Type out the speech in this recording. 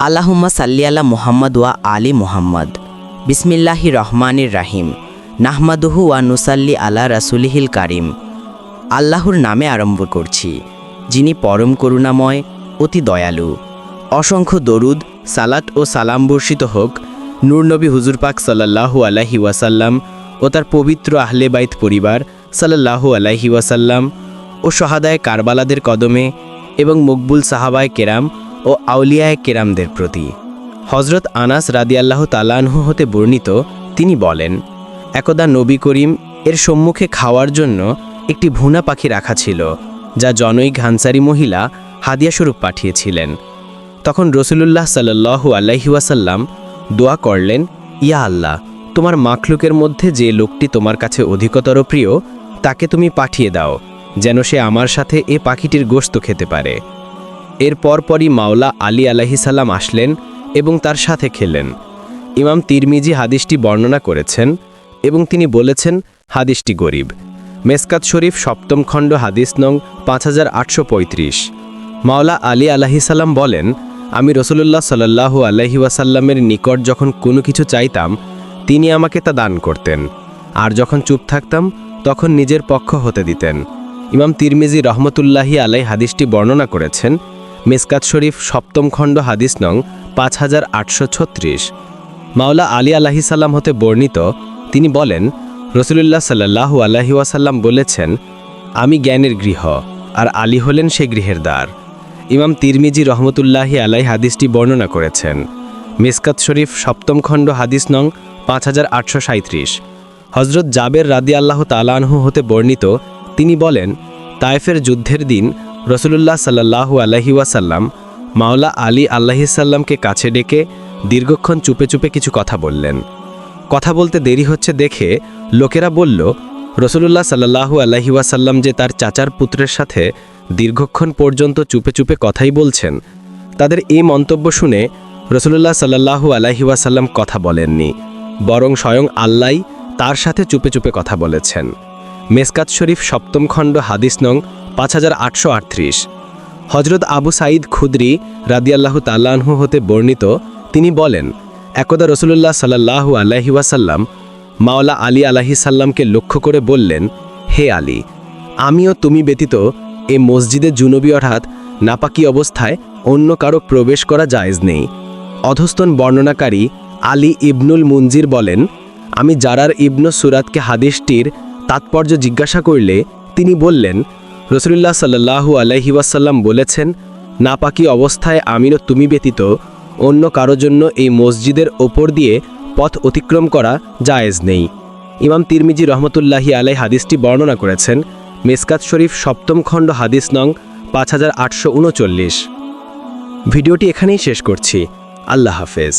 আল্লাহুম্মা সাল্লি আলা মুহাম্মদ ওয়া আলী মুহাম্মদ। বিসমিল্লাহি রহমানির রাহিম। নাহমাদুহু ওয়া নুসাল্লি আলা রাসুলিহিল কারিম। আল্লাহর নামে আরম্ভ করছি, যিনি পরম করুণাময়, অতি দয়ালু। অসংখ্য দরুদ, সালাত ও সালাম বর্ষিত হোক নূরনবী হুজুর পাক সাল্লাল্লাহু আলাহি ওয়াসাল্লাম ও তার পবিত্র আহলে বাইত পরিবার সাল্লাল্লাহু আলাহি ওয়াসাল্লাম ও সহাদায় কারবালাদের কদমে এবং মকবুল সাহাবায় কেরাম ও আউলিয়ায় কেরামদের প্রতি। হজরত আনাস রাদিয়াল্লাহ তালানহু হতে বর্ণিত, তিনি বলেন, একদা নবী করিম এর সম্মুখে খাওয়ার জন্য একটি ভুনা পাখি রাখা ছিল, যা জনৈক ঘানসারি মহিলা হাদিয়াস্বরূপ পাঠিয়েছিলেন। তখন রসুলুল্লাহ সাল্লাল্লাহু আলাইহি ওয়াসাল্লাম দোয়া করলেন, ইয়া আল্লাহ, তোমার মাখলুকের মধ্যে যে লোকটি তোমার কাছে অধিকতর প্রিয়, তাকে তুমি পাঠিয়ে দাও, যেন সে আমার সাথে এ পাখিটির গোশত খেতে পারে। এর পরপরই মাওলা আলী আলাহিসাল্লাম আসলেন এবং তার সাথে খেলেন। ইমাম তিরমিজি হাদিসটি বর্ণনা করেছেন এবং তিনি বলেছেন, হাদিসটি গরিব। মেসকাত শরীফ সপ্তম খণ্ড হাদিস নং পাঁচ হাজার আটশো পঁয়ত্রিশ। মাওলা আলী আলাহিসাল্লাম বলেন, আমি রসুলুল্লাহ সাল্লাহু আলহি ওয়াসাল্লামের নিকট যখন কোনো কিছু চাইতাম, তিনি আমাকে তা দান করতেন। আর যখন চুপ থাকতাম, তখন নিজের পক্ষ হতে দিতেন। ইমাম তিরমিজি রহমতুল্লাহি আলাই হাদিসটি বর্ণনা করেছেন মেসকাত শরীফ সপ্তম খণ্ড হাদিস নং পাঁচ হাজার আটশো ছত্রিশ। মাওলা আলী আলাহিসাল্লাম হতে বর্ণিত, তিনি বলেন, রসুলুল্লাহ সাল্লাহু আলাহি ওয়াসাল্লাম বলেছেন, আমি জ্ঞানের গৃহ, আর আলী হলেন সে গৃহের দ্বার। ইমাম তিরমিজি রহমতুল্লাহি আলাই হাদিসটি বর্ণনা করেছেন। মিসকাত শরীফ সপ্তম খণ্ড হাদিস নং পাঁচ হাজার আটশো সাঁত্রিশ হজরত জাবের রাদি আল্লাহ তালানহু হতে বর্ণিত, তিনি বলেন, তায়েফের যুদ্ধের দিন রসুলুল্লাহ সাল্লাহু আলহি ওয়াসাল্লাম মাওলা আলী আল্লাহিসাল্লামকে কাছে ডেকে দীর্ঘক্ষণ চুপে চুপে কিছু কথা বললেন। কথা বলতে দেরি হচ্ছে দেখে লোকেরা বলল, রসুলুল্লাহ সাল্লাহু আলহি ওয়াসাল্লাম যে তার চাচার পুত্রের সাথে দীর্ঘক্ষণ পর্যন্ত চুপে চুপে কথাই বলছেন, তাদের এই মন্তব্য শুনে রসুলুল্লাহ সাল্লাহু আলহি ওয়াসাল্লাম কথা বলেননি, বরং স্বয়ং আল্লাহ তার সাথে চুপে চুপে কথা বলেছেন। মেসকাত শরীফ সপ্তম খণ্ড হাদিস নং পাঁচ হাজার আটশো আটত্রিশ। হজরত আবু সাঈদ খুদরি রাদিয়াল্লাহু তাল্লাহু হতে বর্ণিত, তিনি বলেন, একদা রসুলুল্লাহ সাল্লাহু আলাহি ওয়াসাল্লাম মাওলা আলী আলাহি সাল্লামকে লক্ষ্য করে বললেন, হে আলী, আমিও তুমি ব্যতীত এ মসজিদে জুনবী অর্থাৎ নাপাকি অবস্থায় অন্য কারও প্রবেশ করা জায়েজ নেই। অধস্তন বর্ণনাকারী আলী ইবনুল মুনজির বলেন, আমি জারার ইবনু সুরাতকে হাদিসটির তাৎপর্য জিজ্ঞাসা করলে তিনি বললেন, রসুলুল্লাহ সাল্লাহু আলহি ওয়াসাল্লাম বলেছেন, নাপাকি অবস্থায় আমিরও তুমি ব্যতীত অন্য কারও জন্য এই মসজিদের ওপর দিয়ে পথ অতিক্রম করা জায়েজ নেই। ইমাম তিরমিজি রহমতুল্লাহি আলাই হাদিসটি বর্ণনা করেছেন, মেসকাত শরীফ সপ্তম খণ্ড হাদিস নং পাঁচ হাজার আটশো উনচল্লিশ। ভিডিওটি এখানেই শেষ করছি। আল্লাহ হাফেজ।